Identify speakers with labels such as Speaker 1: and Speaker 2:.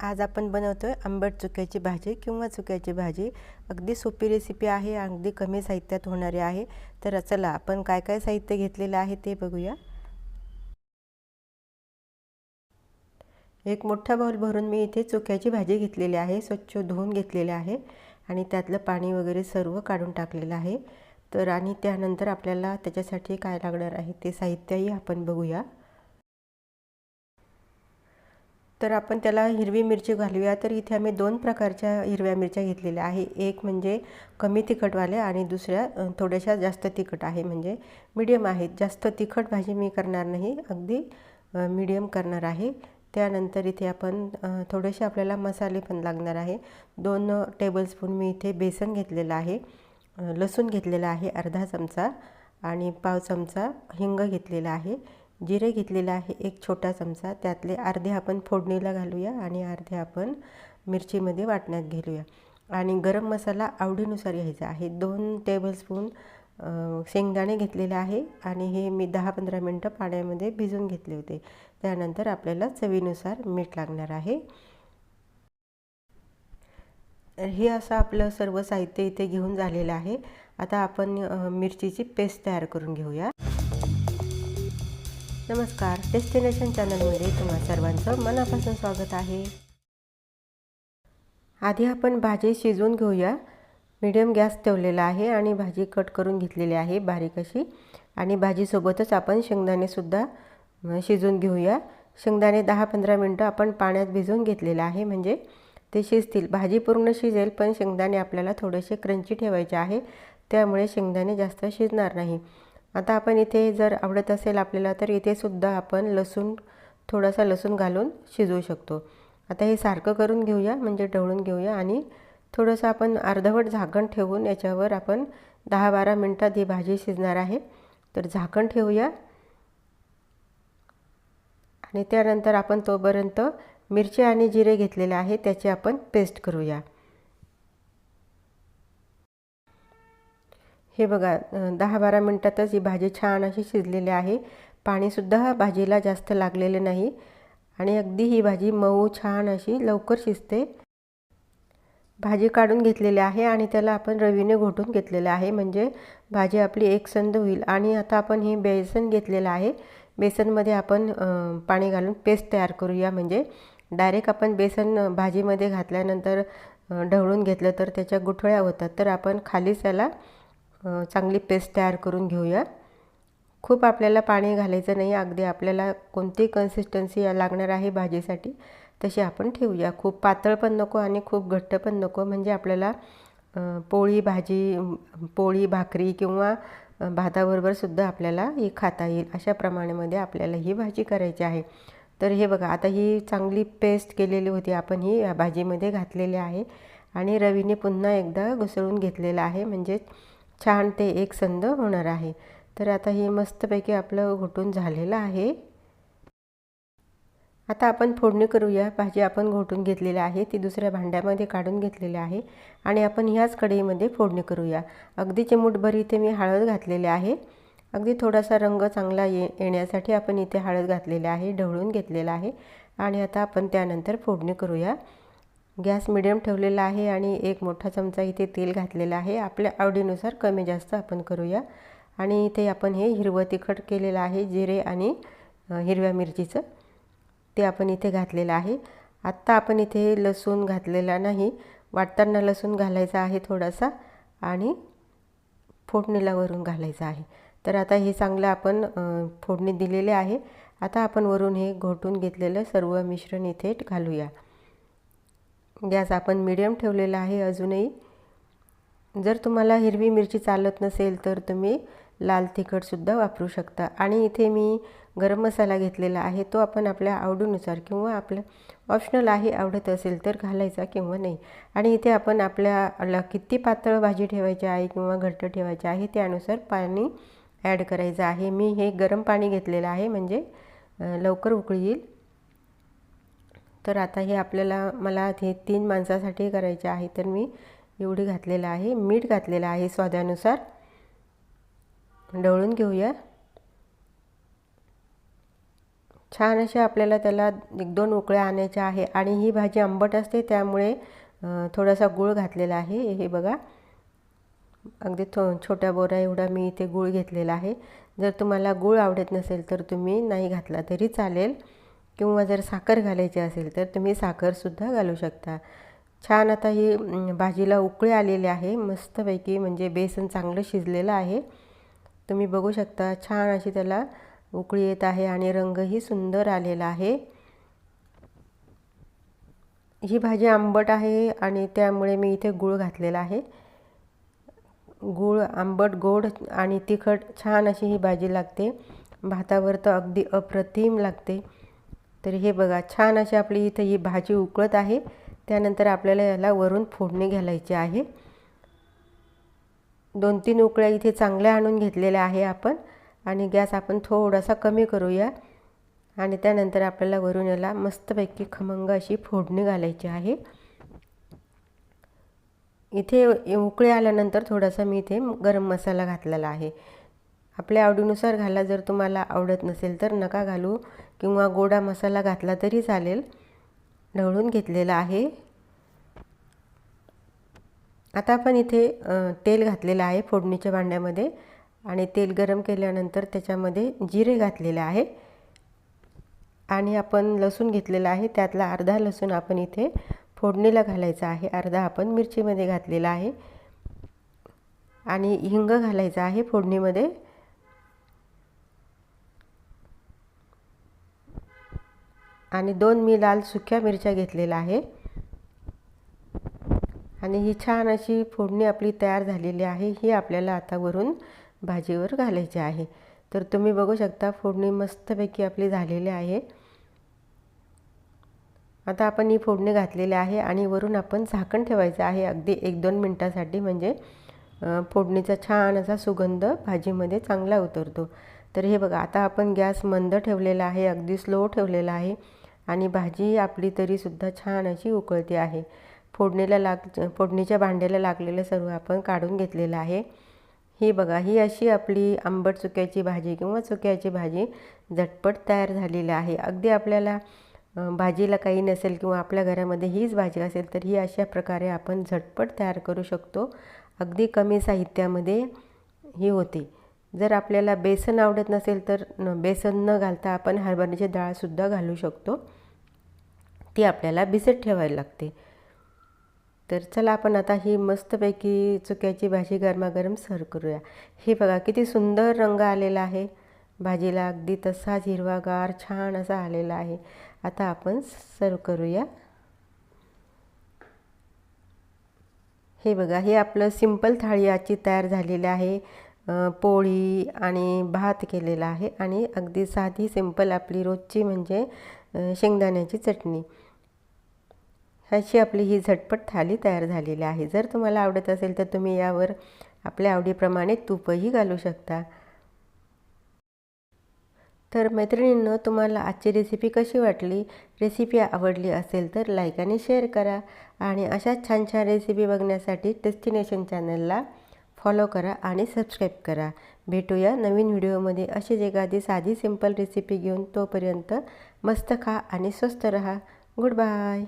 Speaker 1: आज आपण बनवतो आहे आंबट चुक्याची भाजी किंवा चुक्याची भाजी. अगदी सोपी रेसिपी आहे अगदी कमी साहित्यात होणारी आहे. तर चला आपण काय काय साहित्य घेतलेलं आहे ते बघूया. एक मोठा बाऊल भरून मी इथे चुक्याची भाजी घेतलेली आहे स्वच्छ धुवून घेतलेले आहे आणि त्यातलं पाणी वगैरे सर्व काढून टाकलेलं आहे. तर आणि त्यानंतर आपल्याला त्याच्यासाठी काय लागणार आहे ते साहित्यही आपण बघूया. तर आपण त्याला हिरवी मिरची घालूया. तर इथे आम्ही दोन प्रकारच्या हिरव्या मिरच्या घेतलेल्या आहे. एक म्हणजे कमी तिखटवाल्या आणि दुसऱ्या थोड्याशा जास्त तिखट आहे. म्हणजे मीडियम आहेत. जास्त तिखट भाजी मी करणार नाही. अगदी मीडियम करणार आहे. त्यानंतर इथे आपण थोडेसे आपल्याला मसाले पण लागणार आहे. दोन टेबलस्पून मी इथे बेसन घेतलेलं आहे. लसूण घेतलेला आहे. अर्धा चमचा आणि पाव चमचा हिंग घेतलेला आहे. जिरे घेतलेलं आहे एक छोटा चमचा. त्यातले अर्धे आपण फोडणीला घालूया आणि अर्धे आपण मिरचीमध्ये वाटण्यात घेऊया. आणि गरम मसाला आवडीनुसार घ्यायचा आहे. दोन टेबलस्पून शेंगदाणे घेतलेले आहे आणि हे मी दहा पंधरा मिनटं पाण्यामध्ये भिजून घेतले होते. त्यानंतर आपल्याला चवीनुसार मीठ लागणार आहे. हे असं आपलं सर्व साहित्य इथे घेऊन झालेलं आहे. आता आपण मिरचीची पेस्ट तयार करून घेऊया. नमस्कार डेस्टिनेशन चॅनलमध्ये तुम्हा सर्वांचं मनापासून स्वागत आहे. आधी आपण भाजी शिजवून घेऊया. मिडियम गॅस ठेवलेला आहे आणि भाजी कट करून घेतलेली आहे बारीक अशी. आणि भाजीसोबतच आपण शेंगदाणेसुद्धा शिजवून घेऊया. शेंगदाणे दहा पंधरा मिनटं आपण पाण्यात भिजवून घेतलेलं आहे. म्हणजे ते शिजतील. भाजी पूर्ण शिजेल पण शेंगदाणे आपल्याला थोडेसे क्रंची ठेवायचे आहे. त्यामुळे शेंगदाणे जास्त शिजणार नाही. आता आपण इथे जर आवडत असेल आपल्याला तर इथेसुद्धा आपण लसूण थोडासा लसूण घालून शिजवू शकतो. आता हे सारखं करून घेऊया म्हणजे ढवळून घेऊया आणि थोडंसं आपण अर्धवट झाकण ठेवून याच्यावर आपण दहा बारा मिनटात ही भाजी शिजणार आहे. तर झाकण ठेवूया. आणि त्यानंतर आपण तोपर्यंत मिरची आणि जिरे घेतलेले आहे त्याची आपण पेस्ट करूया. हे बघा दहा बारा मिनटातच ही भाजी छान अशी शिजलेली आहे. पाणीसुद्धा भाजीला जास्त लागलेले नाही आणि अगदी ही भाजी मऊ छान अशी लवकर शिजते. भाजी काढून घेतलेली आहे आणि त्याला आपण रवीने घोटून घेतलेलं आहे. म्हणजे भाजी आपली एकसंद होईल. आणि आता आपण हे बेसन घेतलेलं आहे. बेसनमध्ये आपण पाणी घालून पेस्ट तयार करूया. म्हणजे डायरेक्ट आपण बेसन भाजीमध्ये घातल्यानंतर ढवळून घेतलं तर त्याच्या गुठळ्या होतात. तर आपण खालीच त्याला चांगली पेस्ट तयार करून घेऊया खूप आपल्याला पाणी घालायचं नाही अगदी आपल्याला कोणती कन्सिस्टन्सी लागणार आहे भाजीसाठी तशी आपण ठेवूया. खूप पातळ पण नको आणि खूप घट्ट पण नको म्हणजे आपल्याला पोळी भाजी पोळी भाकरी किंवा भाताबरोबर सुद्धा ही ही खाता येईल. अशा प्रमाणामध्ये आपल्याला ही भाजी करायची आहे. तर हे बघा आता ही चांगली पेस्ट केलेली होती आपण ही या भाजीमध्ये घातलेली आहे आणि रवीने पुन्हा एकदा घुसळून घेतलेलं आहे म्हणजेच छान ते एक संद होणार आहे. तर आता हे मस्तपैकी आपलं घोटून झालेलं आहे. आता आपण फोडणी करूया. भाजी आपण घोटून घेतलेली आहे. ती दुसऱ्या भांड्यामध्ये काढून घेतलेली आहे. आणि आपण ह्याच कढईमध्ये फोडणी करूया. अगदी चिमूटभर इथे मी हळद घातलेली आहे. अगदी थोडासा रंग चांगला ये येण्यासाठी आपण इथे हळद घातलेली आहे. ढवळून घेतलेला आहे. आणि आता आपण त्यानंतर फोडणी करूया. गॅस मिडियम ठेवलेला आहे आणि एक मोठा चमचा इथे तेल घातलेला आहे. आपल्या आवडीनुसार कमी जास्त आपण करूया. आणि इथे आपण हे हिरवं तिखट केलेलं आहे जिरे आणि हिरव्या मिरचीचं. ते आपण इथे घातलेलं आहे. आत्ता आपण इथे लसूण घातलेला नाही. वाटताना लसूण घालायचा आहे थोडासा आणि फोडणीला वरून घालायचा आहे. तर आता हे चांगलं आपण फोडणी दिलेले आहे. आता आपण वरून हे घोटून घेतलेलं सर्व मिश्रण इथे घालूया. गॅस आपण मिडियम ठेवलेला आहे अजूनही. जर तुम्हाला हिरवी मिरची चालत नसेल तर तुम्ही लाल तिखटसुद्धा वापरू शकता. आणि इथे मी गरम मसाला घेतलेला आहे तो आपण आपल्या आवडीनुसार किंवा आपलं ऑप्शनल आहे आवडत असेल तर घालायचा किंवा नाही. आणि इथे आपण आपल्याला किती पातळ भाजी ठेवायची आहे किंवा घट्ट ठेवायची आहे त्यानुसार पाणी ॲड करायचं आहे. मी हे गरम पाणी घेतलेलं आहे म्हणजे लवकर उकळी येईल. तर आता हे आपल्याला मला हे तीन माणसासाठी करायचे आहे तर मी एवढी घातलेलं आहे मीठ घातलेलं आहे स्वादानुसार. ढवळून घेऊया. छान अशा आपल्याला त्याला एक दोन उकळ्या आणायच्या आहे आणि ही भाजी आंबट असते त्यामुळे थोडासा गूळ घातलेला आहे. हे बघा. अगदी थो छोट्या बोरा एवढा मी इथे गूळ घेतलेला आहे. जर तुम्हाला गूळ आवडत नसेल तर तुम्ही नाही घातला तरी चालेल. किंवा जर साखर घालायची असेल तर तुम्ही साखरसुद्धा घालू शकता. छान आता ही भाजीला उकळी आलेली आहे. मस्तपैकी म्हणजे बेसन चांगलं शिजलेलं आहे. तुम्ही बघू शकता छान अशी त्याला उकळी येत आहे आणि रंगही सुंदर आलेला आहे. ही भाजी आंबट आहे आणि त्यामुळे मी इथे गूळ घातलेला आहे. गूळ आंबट गोड आणि तिखट छान अशी ही भाजी लागते. भातावर तर अगदी अप्रतिम लागते. तर हे बघा छान अशी आपली इथे ही भाजी उकळत आहे. त्यानंतर आपल्याला याला वरून फोडणी घालायची आहे. दोन तीन उकळ्या इथे चांगल्या आणून घेतलेल्या आहे आपण. आणि गॅस आपण थोडासा कमी करूया. आणि त्यानंतर आपल्याला वरून याला मस्तपैकी खमंग अशी फोडणी घालायची आहे. इथे उकळे आल्यानंतर थोडासा मी इथे गरम मसाला घातलेला आहे. आपल्या आवडीनुसार घाला जर तुम्हाला आवडत नसेल तर नका घालू किंवा गोडा मसाला घातला तरी चालेल. ढवळून घेतलेला आहे. आता आपण इथे तेल घातलेलं आहे फोडणीच्या भांड्यामध्ये आणि तेल गरम केल्यानंतर त्याच्यामध्ये जिरे घातलेले आहे. आणि आपण लसूण घेतलेला आहे त्यातला अर्धा लसूण आपण इथे फोडणीला घालायचा आहे. अर्धा आपण मिरचीमध्ये घातलेला आहे. आणि हिंग घालायचा आहे फोडणीमध्ये. आणि दोन मी लाल सुक्या मिरच्या घेतलेल्या आहे आणि ही छान अशी फोडणी आपली तयार झालेली आहे. ही आपल्याला आता वरून भाजीवर घालायची आहे. तर तुम्ही बघू शकता फोडणी मस्तपैकी आपली झालेली आहे. आता आपण ही फोडणी घातलेली आहे आणि वरून आपण झाकण ठेवायचं आहे अगदी एक दोन मिनटासाठी. म्हणजे फोडणीचा छान असा सुगंध भाजीमध्ये चांगला उतरतो. तर हे बघा आता आपण गॅस मंद ठेवलेला आहे अगदी स्लो ठेवलेला आहे. आणि भाजी आपली तरीसुद्धा छान अशी उकळते आहे. फोडणीला लाग फोडणीच्या भांड्याला लागलेलं सर्व आपण काढून घेतलेलं आहे. ही बघा ही अशी आपली आंबट चुक्याची भाजी किंवा चुक्याची भाजी झटपट तयार झालेली आहे. अगदी आपल्याला भाजीला काही नसेल किंवा आपल्या घरामध्ये हीच भाजी असेल तर ही अशा प्रकारे आपण झटपट तयार करू शकतो. अगदी कमी साहित्यामध्ये ही होती. जर आपल्याला बेसन आवडत नसेल तर बेसन न घालता आपण हरभऱ्याची डाळसुद्धा घालू शकतो. ती आपल्याला भिजत ठेवायला लागते. तर चला आपण आता ही मस्तपैकी चुक्याची भाजी गरमागरम सर्व करूया. हे बघा किती सुंदर रंग आलेला आहे. भाजीला अगदी तसाच हिरवागार छान असा आलेला आहे. आता आपण सर्व करूया. हे बघा हे आपलं सिंपल थाळी आजची तयार झालेली आहे. पोळी आणि भात केलेला आहे आणि अगदी साधी सिंपल आपली रोजची म्हणजे शेंगदाण्याची चटणी. अशी आपली ही झटपट थाली तयार झालेली आहे. जर तुम्हाला आवडत असेल तर तुम्ही यावर आपल्या आवडीप्रमाणे तूपही घालू शकता. तर मैत्रिणींनो तुम्हाला आजची रेसिपी कशी वाटली रेसिपी आवडली असेल तर लाईक आणि शेअर करा आणि अशाच छान छान रेसिपी बघण्यासाठी डेस्टिनेशन चॅनलला फॉलो करा आणि सबस्क्राईब करा. भेटूया नवीन व्हिडिओमध्ये अशीच एखादी साधी सिंपल रेसिपी घेऊन तोपर्यंत मस्त खा आणि स्वस्त रहा. Good bye